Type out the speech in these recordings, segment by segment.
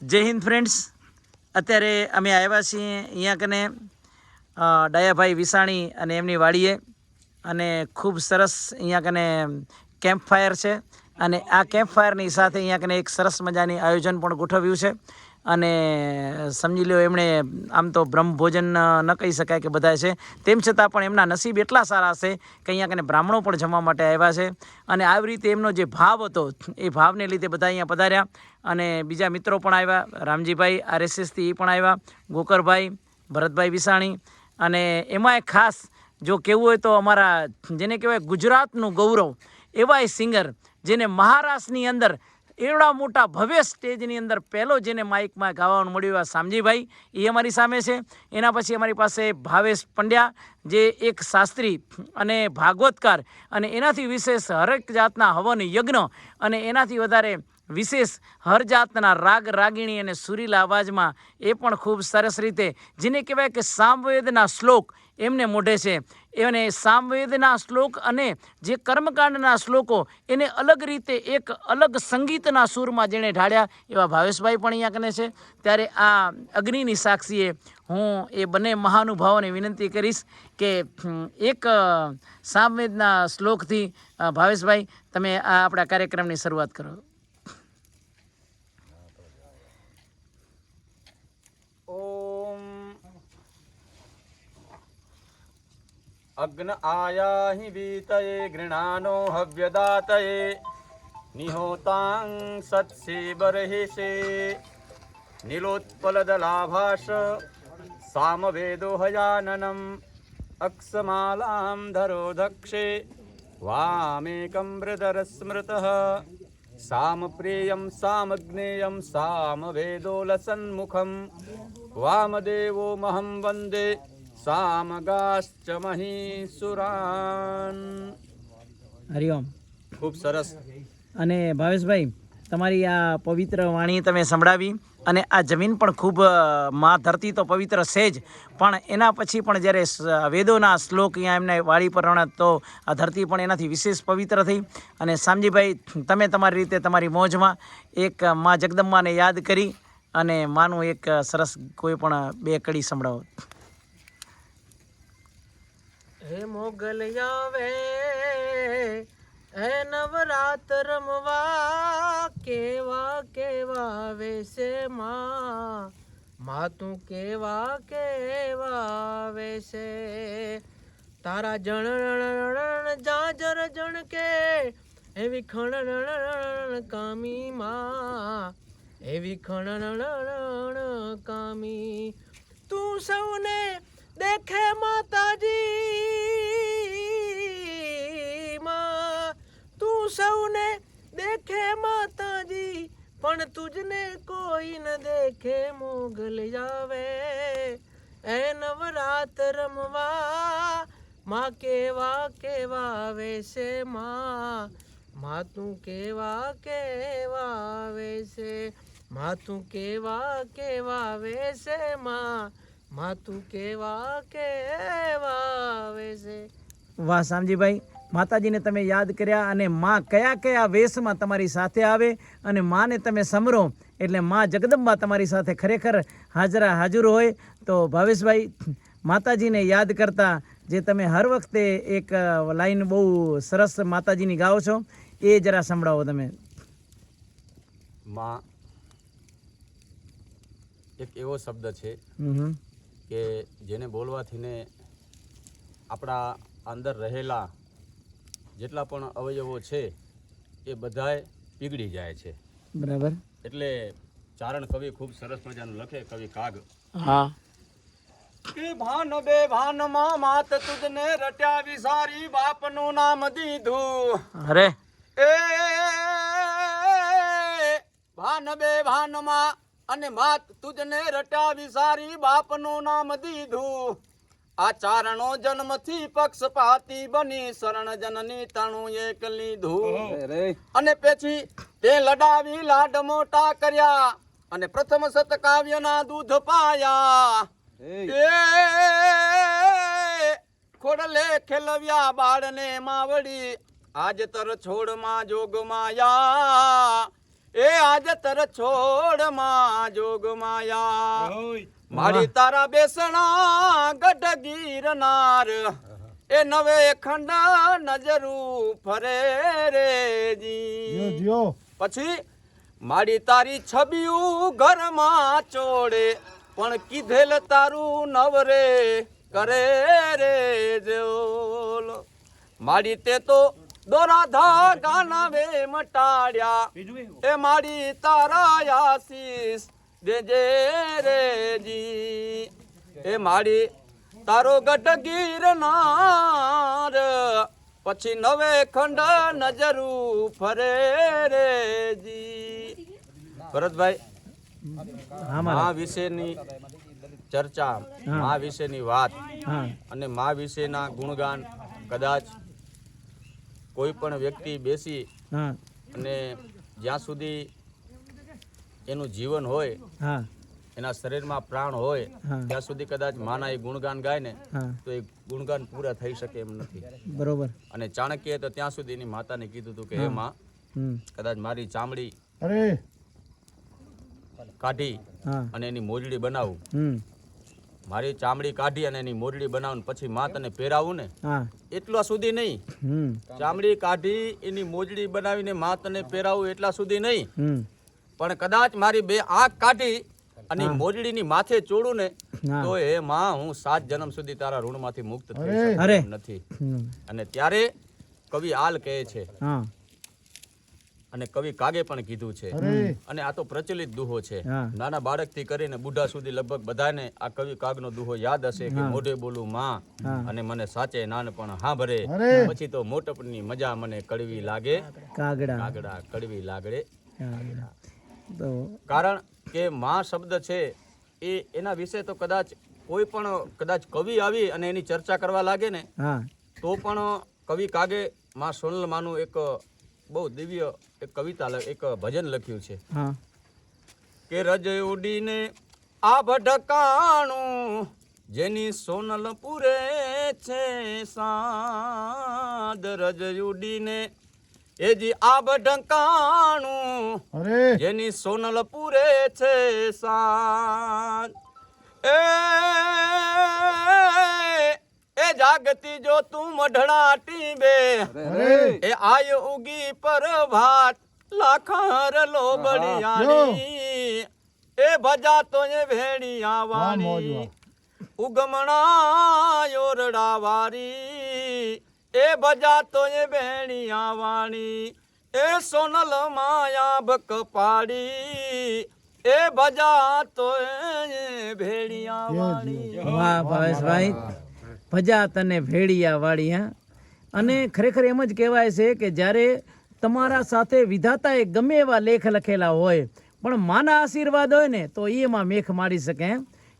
જય હિન્દ ફ્રેન્ડ્સ. અત્યારે અમે આવ્યા છીએ અહીંયા કને ડાયાભાઈ વિસાણી અને એમની વાડીએ. અને ખૂબ સરસ અહીંયા કને કેમ્પ ફાયર છે. અને આ કેમ્પ ફાયરની સાથે અહીંયા કને એક સરસ મજાની આયોજન પણ ગોઠવ્યું છે. અને સમજી લો એમણે આમ તો બ્રહ્મભોજન ન કહી શકાય કે બધા છે. તેમ છતાં પણ એમના નસીબ એટલા સારા છે કે અહીંયા કને બ્રાહ્મણો પણ જમવા માટે આવ્યા છે. અને આવી રીતે એમનો જે ભાવ હતો, એ ભાવને લીધે બધા અહીંયા પધાર્યા. અને બીજા મિત્રો પણ આવ્યા, રામજીભાઈ, આરએસએસથી એ પણ આવ્યા, ગોકરભાઈ, ભરતભાઈ વિસાણી. અને એમાંય ખાસ જો કહેવું હોય તો અમારા, જેને કહેવાય ગુજરાતનું ગૌરવ, એવા સિંગર જેને મહારાષ્ટ્રની અંદર એવડા મોટા ભવ્ય સ્ટેજની અંદર પહેલો જેને માઇકમાં ગાવાનું મળ્યું એવા સામજીભાઈ, એ અમારી સામે છે. એના પછી અમારી પાસે ભાવેશ પંડ્યા, જે એક શાસ્ત્રી અને ભાગવતકાર અને એનાથી વિશેષ હરેક જાતના હવન યજ્ઞ અને એનાથી વધારે વિશેષ હર જાતના રાગ, રાગીણી અને સુરીલા અવાજમાં એ પણ ખૂબ સરસ રીતે, જેને કહેવાય કે સામવેદના શ્લોક એમને મોઢે છે. એને સામવેદના શ્લોક અને જે કર્મકાંડના શ્લોકો, એને અલગ રીતે એક અલગ સંગીતના સૂરમાં જેણે ઢાળ્યા, એવા ભાવેશભાઈ પણ અહીંયા કને છે. ત્યારે આ અગ્નિની સાક્ષીએ હું એ બંને મહાનુભાવોને વિનંતી કરીશ કે એક સામવેદના શ્લોકથી ભાવેશભાઈ, તમે આ આપણા કાર્યક્રમની શરૂઆત કરો. અગ્ન આયા હિ વીતયે ગૃણાનો હવ્યદાતયે નિહોતાંગ સત્સેબરહેશે નિલોત્પલદલાભાષ સામવેદો હયાનનમ અક્ષમાલામ ધરો દક્ષે વામેકમ હૃદરસ્મૃત સામપ્રિયમ સામજ્ઞેયમ સામવેદોલસન્મુખમ વામદેવોમહં વંદે સામગાશ્ચ મહીસુરાન હરિઓમ ખૂબ સરસ અને ભાવેશભાઈ તમારી આ પવિત્ર વાણી તમે સંભળાવી અને આ જમીન પણ ખૂબમાં ધરતી તો પવિત્ર છે જ પણ એના પછી પણ જ્યારે વેદોના શ્લોક અહીંયા એમને વાળી પર રણત તો આ ધરતી પણ એનાથી વિશેષ પવિત્ર થઈ. અને શામજીભાઈ તમે તમારી રીતે તમારી મોજમાં એક મા જગદમ્બાને યાદ કરી અને માનું એક સરસ કોઈ પણ બે કડી સંભળાવો. હે મોગલ આવે હે નવરાત રમવા કેવા કેવા વેશે માં મા તું કેવા કેવા વેશે. તારા જણ જાજર જણ કે, એવી ખણ કામી માં, એવી ખણ કામી. તું સૌને દેખે માતાજી, માં, તું સૌને દેખે માતાજી, પણ તુજને કોઈ ન દેખે, મોગલ જાવે. એ નવરાત રમવા, માં કેવા કેવા છે, માં? માં તું કેવા કેવા છે, માં તું કેવા કેવા વેશે છે, માં? તું કેવા કેવા વેશે. વાહ સામજીભાઈ માતાજીને તમે યાદ કર્યા અને માં કયા કયા વેશમાં તમારી સાથે આવે અને માને તમે સમરો એટલે માં જગદંબા તમારી સાથે ખરેખર હાજરા હાજર હોય. તો ભાવેશભાઈ માતાજીને યાદ કરતા જે તમે હર વખતે એક લાઈન બહુ સરસ માતાજીની ગાઓ છો એ જરા સંભળાવો તમે. માં એક એવો શબ્દ છે. કે જેને બોલવાથી ને આપણા અંદર રહેલા જેટલા પણ અવયવો છે એ બધાય પીગળી જાય છે. બરાબર. એટલે ચારણ કવિ ખૂબ સરસ મજાનું લખે કવિ કાગ. હા. કે ભાન બે ભાનમાં માત તુજને રટ્યા વિસારી બાપનું નામ દીધું. અરે. એ ભાન બે ભાનમાં અને માત તુજને રટ્યા વિસારી બાપનું નામ દીધું. આ ચારણો જન્મથી પક્ષપાતી બની શરણ જનની તણું એક લીધું. અને પછી તે લડાવી લાડ મોટા કર્યા અને પ્રથમ સતકાવ્યના દૂધ પાયા. એ ખોડલે ખેલવ્યા બાળને માવડી. આજ તર છોડમાં જોગ માયા. એ આજ તર છોડમાં જોગ માયા. મારી તારા બેસણા ગઢ ગીરનાર. એ નવે ખંડ નજરું ફરે રે જી. પછી મારી તારી છબિયું ઘરમાં ચોડે પણ કીધેલ તારું નવરે કરે રે જો મારી તે તો દોરા ગાના વે મટાડ્યા એ મારી તારા આશીષ દેજે રે જી. એ મારી તારો ગઢ ગીરનાર પછી નવે ખંડ નજરું ફરે રે જી. ભરતભાઈ મા વિશેની ચર્ચા. મા વિશેની વાત અને મા વિશેના ગુણગાન કદાચ કોઈ પણ વ્યક્તિ બેસી અને જ્યાં સુધી એનું જીવન હોય એના શરીરમાં પ્રાણ હોય ત્યાં સુધી કદાચ માના એ ગુણગાન ગાય ને તો એ ગુણગાન પૂરા થઈ શકે એમ નથી. બરોબર. અને ચાણક્ય તો ત્યાં સુધી એની માતાને કીધું હતું કે હે માં કદાચ મારી ચામડી કાઢી અને એની મોજડી બનાવું. મારી ચામડી કાઢી અને એની મોરડી બનાવું પછી માં તને પહેરાવું ને એટલા સુધી નહીં. ચામડી કાઢી એની મોજડી બનાવીને માં તને પહેરાવું એટલા સુધી નહીં. પણ કદાચ મારી બે આંખ કાઢી અને મોજડી મોજડીની માથે ચોડું ને તો એ માં હું સાત જન્મ સુધી તારા ઋણમાંથી મુક્ત થઈ નથી. અને ત્યારે કવિ આલ કહે છે અને કવિ કાગે પણ કીધું છે. અને આ તો પ્રચલિત દુહો છે. નાના નાના બાળકથી કરીને બુઢા સુધી લગભગ બધાને આ કવિ કાગનો દુહો યાદ હશે કે મોઢે બોલું માં અને મને સાચે નાનપણ હા ભરે પછી તો મોટપની મજા મને કડવી લાગે. કાગડા. કાગડા કડવી લાગડે કારણ કે માં શબ્દ છે એ એના વિશે તો કદાચ કોઈ પણ કદાચ કવિ આવી અને એની ચર્ચા કરવા લાગે ને તો પણ કવિ કાગે માં સોનલ માનું એક બહુ દિવ્ય એક કવિતા એક ભજન લખ્યું છે. કે રજ ઉડીને આ ભટકાણું જેની સોનલ પૂરે છે સાદ રજ ઉડીને એ જી આ ભટકાણું જેની સોનલ પૂરે છે સાદ. એ એ જાગતી જો તું મઢણા ટીબે એ આય ઉગી પર ભાત લાખાર લોબડિયાની. એ ભજા તો એ ભેડિયા વાણી. ઉગમણા યોરડા વારી એ ભજા તો એ ભેણિયા વાણી એ સોનલ માયા બક પાડી. એ ભજા તો એ ભેડિયા વાણી વાહ ભાવેશભાઈ. ભજા તને ભેળિયા વાળી અને ખરેખર એમ જ કહેવાય છે કે જ્યારે તમારા સાથે વિધાતાએ ગમે એવા લેખ લખેલા હોય, પણ માના આશીર્વાદ હોય ને, તો એમાં મેખ મારી શકે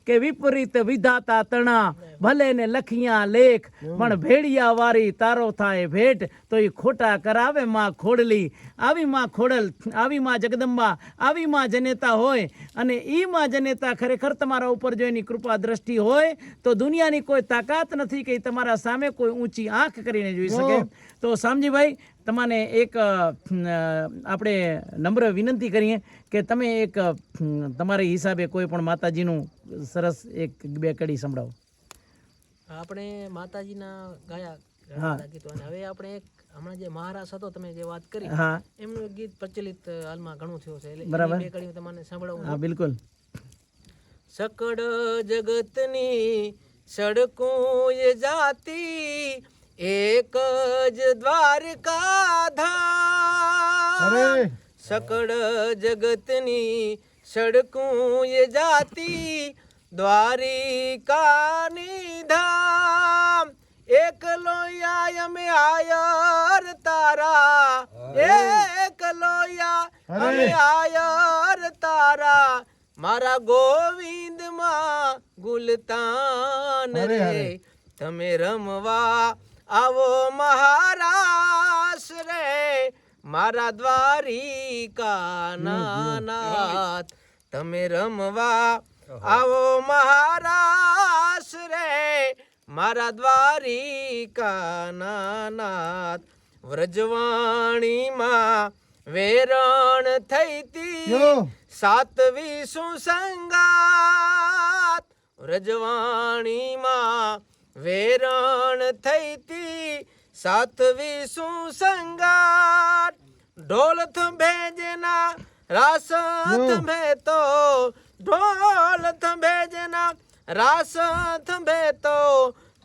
કે વિપરીત વિધાતા તણા ભલે ને લખિયા લેખ પણ ભેડિયા વારી તારો થાય ભેટ તો એ ખોટા કરાવે માં ખોડલી. આવી માં ખોડલ આવી માં જગદંબા આવી માં જનેતા હોય અને ઈ માં જનેતા ખરેખર તમારા ઉપર જો એની કૃપા દ્રષ્ટિ હોય તો દુનિયાની કોઈ તાકાત નથી કે તમારા સામે કોઈ ઊંચી આંખ કરીને જોઈ શકે. તો સામજીભાઈ તમને એક આપણે નમ્ર વિનંતી કરીએ કે તમે એક તમારી હિસાબે કોઈ પણ માતાજીનું સરસ એક બે કડી સંભળાવો. આપણે માતાજીના ગાયા હવે આપણે એક હમણાં જે મહારાસ હતો તમે જે વાત કરી એમનું ગીત પ્રચલિત હાલમાં ઘણું થયું છે. એટલે બે કડી તમને સંભળાવું હા બિલકુલ. સકડ જગતની સડકું એ જાતી એક જ દ્વારકા ધામ સકડ સકળ જગતની સડકું એ જાતી દ્વારિકાની ધામ એકલો યા અમે આયર તારા. એકલો યા અમે આયર તારા. મારા ગોવિંદમાં ગુલતાન રે. તમે રમવા આવો મહારાસ રે. મારા દ્વારિકા નાથ તમે રમવા આવો મહારાસ રે મારા દ્વારિકા નાનાથ વ્રજવાણીમાં વેરણ થઈતી. સાતવી સુસંગાત. વ્રજવાણીમાં વેરણ થઈતી સાતવી સુસંગાત. ઢોલથ ભેજના જેના રાસ થંભે તો ઢોલ થંભે જેના રાસ થંભે તો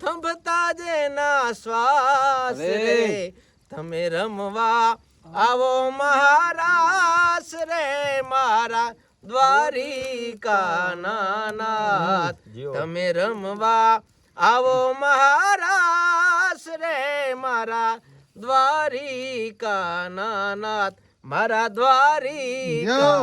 થંભતા જેના શ્વાસ રે. તમે રમવા આવો મહારાસ રે મારા દ્વારિકા નાનાથ તમે રમવા આવો મહારાસ રે મારા દ્વારિકા નાનાથ મારા દ્વારિકા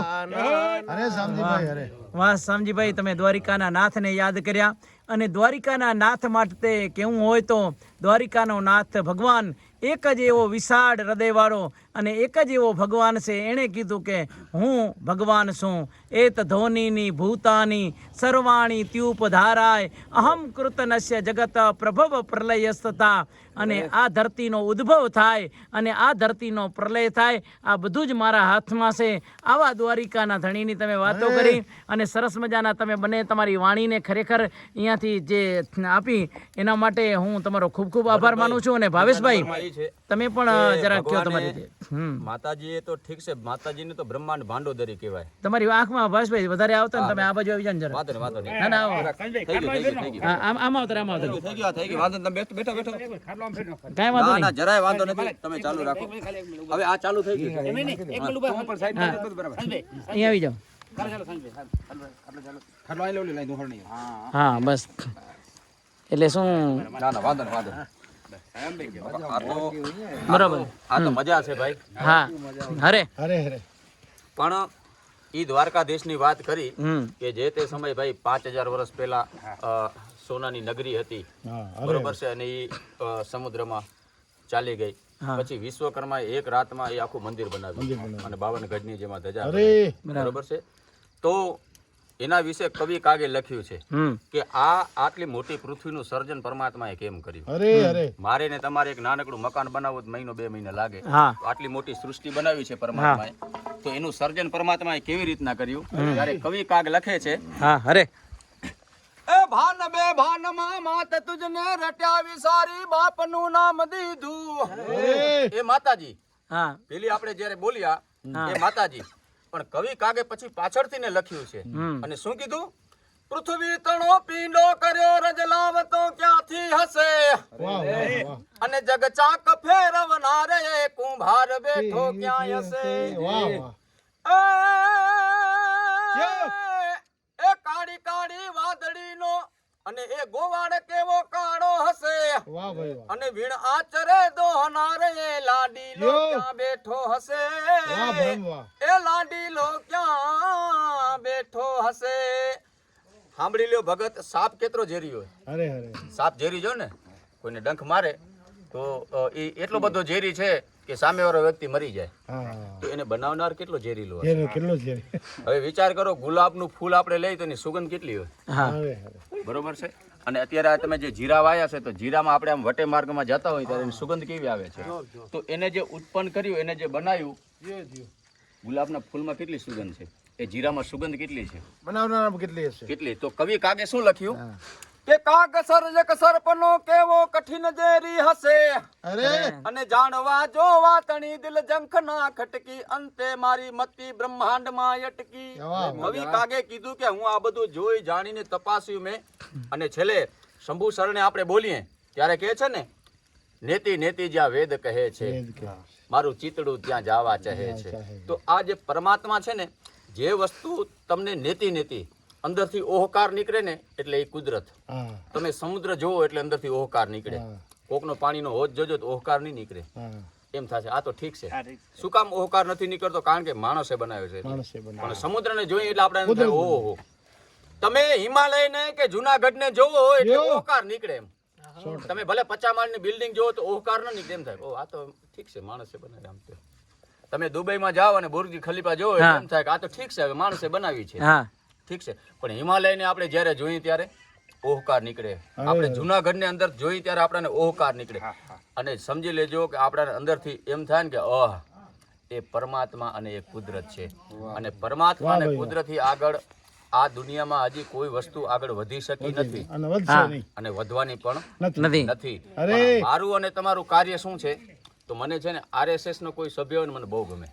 અરે શામજીભાઈ અરે. વાહ શામજીભાઈ તમે દ્વારિકાના નાથને યાદ કર્યા. અને દ્વારિકાના નાથ માટે કેવું હોય તો દ્વારિકાનો નાથ ભગવાન એક જ એવો વિશાળ હૃદયવાળો અને એક જ એવો ભગવાન છે એણે કીધું કે હું ભગવાન છું. એત ધોનીની ભૂતાની સર્વાણી ત્યુપ ધારાય અહમ કૃતનસ્ય જગત પ્રભવ પ્રલયસ્તતા. અને આ ધરતીનો ઉદ્ભવ થાય અને આ ધરતીનો પ્રલય થાય. આ બધું જ મારા હાથમાં છે. આવા દ્વારિકાના ધણીની તમે વાતો કરી અને સરસ મજાના તમે બને તમારી વાણીને ખરેખર અહીંયાથી જે આપી એના માટે હું તમારો ખૂબ ખૂબ આભાર માનું છું અને ભાવેશભાઈ તમે પણ જરા કયો ભગવાને- તમારી માતાજી એ તો ઠીક છે માતાજીને તો બ્રહ્માંડ ભાંડોદરી કહેવાય. તમારી આંખમાં ભાઈ વધારે આવતા ને તમે આ બાજુ આવી જાઓ જરા. વાંધો નહીં વાંધો નહીં. ના ના આવો. થઈ ગયું આમ આમ આવતા આમ આવતા. થઈ ગયું થઈ ગયું. વાંધો નહીં. તમે બેઠો બેઠો બેઠો. કાંઈ વાંધો ના નહીં. ના જરાય વાંધો નથી. તમે ચાલુ રાખો. હવે આ ચાલુ થઈ ગયું. અહીંયા આવી જાઓ. હા બસ. એટલે શું? ના ના વાંધો નહીં વાંધો નહીં. બરાબર. આ તો મજા છે ભાઈ. હા. અરે અરે અરે પણ ઈ દ્વારકાધીશની વાત કરી કે જે તે સમય ભાઈ પાંચ હજાર વર્ષ પહેલા સોનાની નગરી હતી. બરોબર છે અને ઈ સમુદ્રમાં ચાલી ગઈ. પછી વિશ્વકર્મા એક રાતમાં એ આખું મંદિર બનાવ્યું. અને બાવન ગઢની જેમાં ધજા બરોબર. છે? તો એના વિશે કવિ કાગે લખ્યું છે કે આ આટલી મોટી પૃથ્વીનું સર્જન પરમાત્માએ કેમ કર્યું? અરે અરે. મારે ને તમારે એક નાનકડું મકાન બનાવવું મહિનો બે મહિના લાગે. આટલી મોટી સૃષ્ટિ બનાવી છે પરમાત્માએ. તો એનું સર્જન પરમાત્માએ કેવી રીતના કર્યું? ત્યારે કવિ કાગ લખે છે હા અરે. એ ભાન બે ભાનમાં માત તુજને રટ્યા વિસારી બાપનું નામ દીધું. એ માતાજી. હા. પેલી આપણે જ્યારે બોલ્યા એ માતાજી. પણ કવિ કાગે પછી પાછળથી ને લખ્યું છે. અને શું કીધું? પૃથ્વી તણો પીંડો કર્યો રજલાવ તો ક્યાંથી હશે? વાહ વાહ વાહ. અને જગ ચાક ફેરવનારે કુંભાર બેઠો ક્યાં હશે? વાહ વાહ. એ. કાળી કાળી વાદળી વાદળીનો અને એ ગોવાળ કેવો કાળો હશે? અને વીણ આચરે દોહનારે એ લાડીલો. ક્યાં બેઠો હશે? એ લાડી લો એ લાડીલો ક્યાં બેઠો હશે? સાંભળી લ્યો ભગત સાપ કેટલો ઝેરી હોય. અરે અરે. સાપ ઝેરી જો ને કોઈને ડંખ મારે તો એ એટલો બધો ઝેરી છે કે સામેવાળો વ્યક્તિ મરી જાય. તો એને બનાવનાર કેટલો ઝેરીલો હોય કેટલો ઝેરી. હવે વિચાર કરો ગુલાબનું ફૂલ આપણે લઈ તો એની સુગંધ કેટલી હોય? બરોબર છે? અને અત્યારે આ તમે જે જીરા વાયા છે તો જીરામાં આપણે આમ વટે માર્ગમાં જતા હોય ત્યારે એની સુગંધ કેવી આવે છે? તો એને જે ઉત્પન્ન કર્યું એને જે બનાવ્યું ગુલાબના ફૂલમાં કેટલી સુગંધ છે? એ જીરામાં સુગંધ કેટલી છે? બનાવનાર કેટલી હશે? કેટલી? તો કવિ કાગે શું લખ્યું? કે કાગ સર્જક સર્પનો કેવો કઠિન ઝેરી હશે? અને જાણવા જોવા તણી દિલ જંખ ના ખટકી અંતે મારી મતી બ્રહ્માંડમાં અટકી કવિ કાગે કીધું કે હું આ બધું જોઈ જાણીને તપાસ્યું મેં. અને છેલ્લે શંભુ શરણે આપણે બોલીએ ત્યારે કહે છે ને નેતિ નેતિ જ્યાં વેદ કહે છે મારું ચિતડું ત્યાં જાવા ચહે છે. તો આ જે પરમાત્મા છે ને જે વસ્તુ તમને નેતિ નેતિ અંદરથી ઓહકાર નીકળે ને એટલે એ કુદરત. તમે સમુદ્ર જોવો એટલે અંદરથી ઓહકાર નીકળે. કોકનો પાણીનો હોજ જોજો તો ઓહકાર નહીં નીકળે. એમ થશે. આ તો ઠીક છે. શું કામ ઓહકાર નથી નીકળતો? કારણ કે માણસે બનાવ્યો છે પણ સમુદ્ર ને પણ સમુદ્રને જોઈએ એટલે આપણે ઓહો. તમે હિમાલયને કે જુનાગઢને જોવો એટલે. ઓહકાર નીકળે એમ. તમે ભલે પચાસ માળની બિલ્ડિંગ જોવો તો ઓહકાર ન નીકળે એમ થાય. ઓ આ તો ઠીક છે માણસે બનાવ્યો આમ તો. તમે દુબઈમાં જાઓ અને બુર્જ ખલીફા જોવો એમ થાય કે આ તો ઠીક છે હવે માણસે બનાવી છે. ઠીક છે. પણ હિમાલયને આપણે જ્યારે જોઈએ ત્યારે ઓહકાર નીકળે. આપણે જુનાગઢને અંદર જોઈ ત્યારે આપણને ઓહકાર નીકળે. અને સમજી લેજો કે આપણા અંદરથી એમ થાય ને કે અહ એ પરમાત્મા અને એ કુદરત છે. અને પરમાત્મા અને કુદરતથી આગળ આ દુનિયામાં હજી કોઈ વસ્તુ આગળ વધી શકી નથી. અને હા. અને વધવાની પણ નથી. મારું અને તમારું કાર્ય શું છે? તો મને છે ને આરએસએસ નો કોઈ સભ્ય હોય ને મને બહુ ગમે.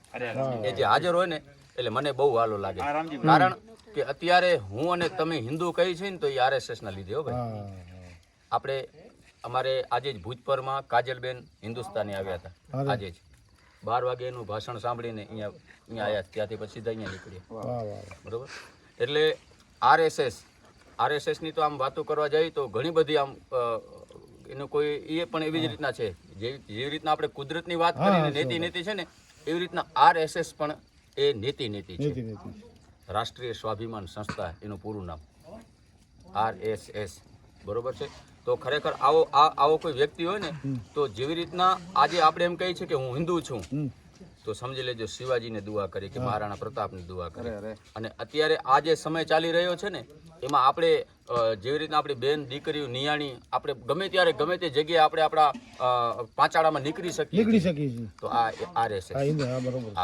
એ જે હાજર હોય ને એટલે મને બહુ વાલો લાગે. કારણ કે અત્યારે હું અને તમે હિન્દુ કહી છે ને તો એ આરએસએસ ના લીધે હો ભાઈ. આપણે અમારે આજે જ ભુજપરમાં કાજલબેન હિન્દુસ્તાની આવ્યા હતા. આજે જ. બાર વાગે એનું ભાષણ સાંભળીને અહીંયા અહીંયા આવ્યા ત્યાંથી પછી સીધા અહીંયા નીકળ્યા. વાહ વાહ બરોબર? એટલે આરએસએસ આરએસએસની તો આમ વાતો કરવા જઈએ તો ઘણી બધી આમ એનું કોઈ એ પણ એવી જ રીતના છે. જેવી જેવી રીતના આપણે કુદરતની વાત કરીને નીતિ નીતિ છે ને એવી રીતના આરએસએસ પણ એ નીતિ નીતિ છે. નીતિ રાષ્ટ્રીય સ્વાભિમાન સંસ્થા એનું પૂરું નામ. આરએસએસ. બરોબર છે? તો ખરેખર આવો આવો કોઈ વ્યક્તિ હોય ને તો જેવી રીતના આજે આપણે એમ કહીએ છીએ કે હું હિન્દુ છું. તો સમજી લેજો શિવાજીને દુઆ કરી કે મહારાણા પ્રતાપની દુઆ કરી. અને અત્યારે આ જે સમય ચાલી રહ્યો છે ને એમાં આપણે જેવી રીતના આપણી બેન દીકરીઓ નિયાણી આપણે ગમે ત્યારે ગમે તે જગ્યાએ આપણે આપણા પાંચાળામાં નીકળી શકીએ નીકળી શકીએ તો આ આરએસએસ.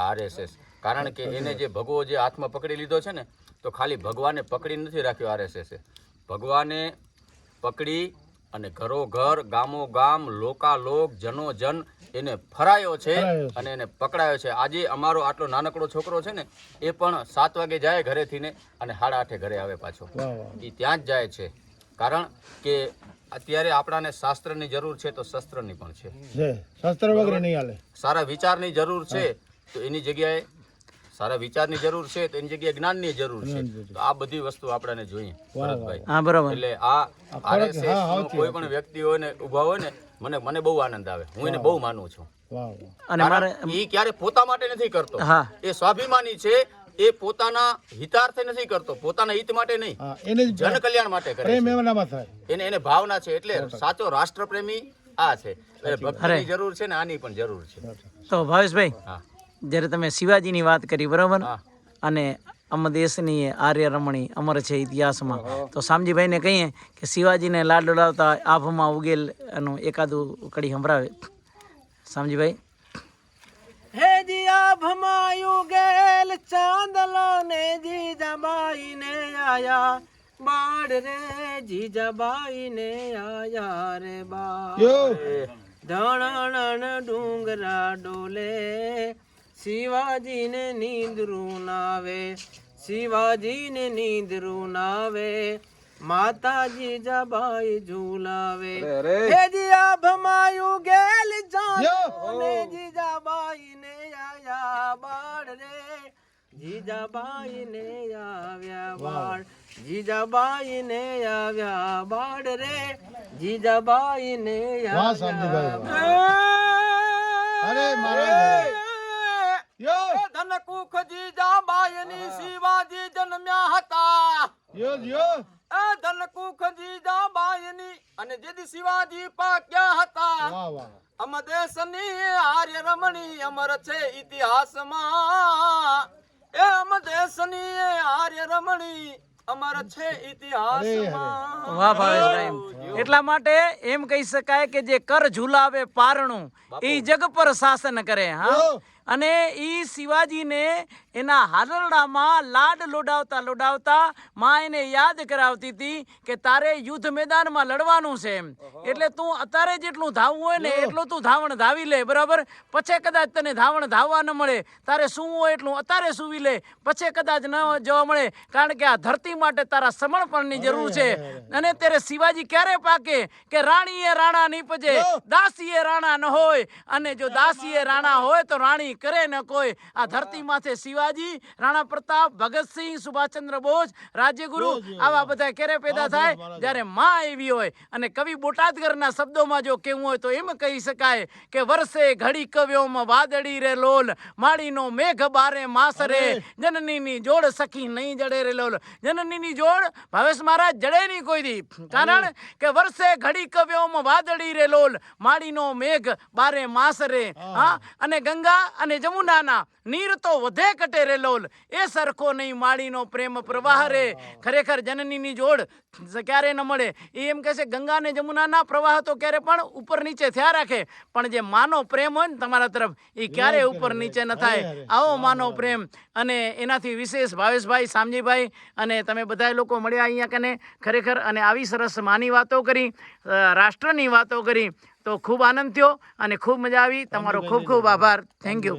આરએસએસ. કારણ કે એને જે ભગવો જે હાથમાં પકડી લીધો છે ને તો ખાલી ભગવાને પકડી નથી રાખ્યો આરએસએસ. ભગવાને પકડી અને ઘરો ઘર ગામો ગામ લોકા લોક જનો જન એને ફરાયો છે. અને એને પકડાયો છે. આજે અમારો આટલો નાનકડો છોકરો છે ને એ પણ સાત વાગે જાય ઘરેથી ને અને સાડા આઠે ઘરે આવે પાછો. એ ત્યાં જ જાય છે. કારણ કે અત્યારે આપણાને શાસ્ત્રની જરૂર છે તો શસ્ત્રની પણ છે. છે. શસ્ત્ર વગર નહીં હાલે. સારા વિચારની જરૂર છે તો એની જગ્યાએ સારા વિચારની જરૂર છે તો એની જગ્યાએ જ્ઞાનની જરૂર છે. તો આ બધી વસ્તુ આપણને જોઈએ ભરતભાઈ. હા બરોબર. એટલે આ સાચી કોઈ પણ વ્યક્તિ હોય ને ઊભા હોય ને મને મને બહુ આનંદ આવે. હું એને બહુ માનું છું. અને મારે એ ક્યારે પોતા માટે નથી કરતો. એ સ્વાભિમાની છે એ પોતાના હિતાર્થે નથી કરતો પોતાના હિત માટે નહીં. એને જન કલ્યાણ માટે કરે પ્રેમ એમનામાં થાય. એને એને ભાવના છે એટલે સાચો રાષ્ટ્રપ્રેમી આ છે. એટલે ભક્તિની જરૂર છે ને આની પણ જરૂર છે. તો ભાવેશભાઈ હા. જ્યારે તમે શિવાજીની વાત કરી બરાબર? અને અમ દેશની આર્ય રમણી અમર છે ઇતિહાસમાં. તો સામજીભાઈને કહીએ કે શિવાજીને લાડ લાવતા આભમાં ઉગેલ એનું એકાદું કડી સંભળાવે. સામજીભાઈ? હે જી આભમાં ઉગેલ ચાંદલો ને જીજાબાઈ ને આયા. બાળ રે જીજાબાઈ ને આયા રે બા ધણણ ડુંગરા ડોલે. શિવાજીને નીંદરું નાવે શિવાજીને નીંદરું નાવે માતાજી જબાઈ ઝુલાવે. હે જીયા ભમાયું ગેલ જાને જીજાબાઈ ને આયા બાળ રે. જીજાબાઈ ને આવ્યા બાળ જીજાબાઈ ને આવ્યા બાળ રે. જીજાબાઈ ને આવ્યા અરે મહારાજ ધન કુખજી જાબાઈની શિવાજી જન્મ્યા હતા. યો યો. એ ધન કુખજી જાબાઈની અને જેથી શિવાજી પાક્યા હતા. વાહ વાહ અમ દેશની આર્ય રમણી અમર છે ઇતિહાસમાં. એ અમ દેશની આર્ય રમણી અમર છે ઇતિહાસમાં. વાહ ભાવેશભાઈ એટલા માટે એમ કહી શકાય કે જે કર ઝુલાવે પારણું એ જગ પર શાસન કરે હા. અને એ શિવાજીને એના હાલરડામાં લાડ લોડાવતા લોડાવતા માં એને યાદ કરાવતી હતી કે તારે યુદ્ધ મેદાનમાં લડવાનું છે એમ. એટલે તું અત્યારે જેટલું ધાવવું હોય ને એટલું તું ધાવણ ધાવી લે બરાબર? પછી કદાચ તને ધાવણ ધાવવા ન મળે તારે સૂવું હોય એટલું અત્યારે સૂવી લે પછી કદાચ ન જોવા મળે કારણ કે આ ધરતી માટે તારા સમર્પણની જરૂર છે. અને ત્યારે શિવાજી ક્યારે પાકે? કે રાણીએ રાણા નીપજે દાસીએ રાણા ન હોય. અને જો દાસીએ રાણા હોય તો રાણી કરે ન કોઈ. આ ધરતી માથે શિવાજી રાણા પ્રતાપ ભગતસિંહ સુભાષચંદ્ર બોઝ રાજ્યગુરુ આવા બધા ક્યારે પેદા થાય જ્યારે માં એવી હોય અને કવિ બોટાદગરના શબ્દોમાં જો કહેવું હોય તો એમ કહી શકાય કે વર્ષે ઘડી કવ્યોમાં વાદળી રે લોલ માળીનો મેઘ બારે માસરે જનનીની જોડ સખી નહીં જડે રે લોલ. જનનીની જોડ ભાવેશ મહારાજ જડે નહીં કોઈ દી. કારણ કે વર્ષે ઘડી કવ્યોમાં વાદળી રે લોલ માળીનો મેઘ બારે માસરે. હા? અને ગંગા અને જમુનાના નીર તો વધે કટે રે લોલ. એ સરખો નહીં માળીનો પ્રેમ પ્રવાહ રે. ખરેખર જનનીની જોડ ક્યારે ન મળે. એ એમ કહેશે ગંગા અને જમુનાના પ્રવાહ તો ક્યારે પણ ઉપર નીચે થયા રાખે. પણ જે માનો પ્રેમ હોય ને તમારા તરફ એ ક્યારે ઉપર નીચે ન થાય. આવો માનો પ્રેમ. અને એનાથી વિશેષ ભાવેશભાઈ સામજીભાઈ અને તમે બધા લોકો મળ્યા અહીંયા કને. ખરેખર અને આવી સરસ માની વાતો કરી રાષ્ટ્રની વાતો કરી. તો ખૂબ આનંદ થયો અને ખૂબ મજા આવી. તમારો ખૂબ ખૂબ આભાર. Thank you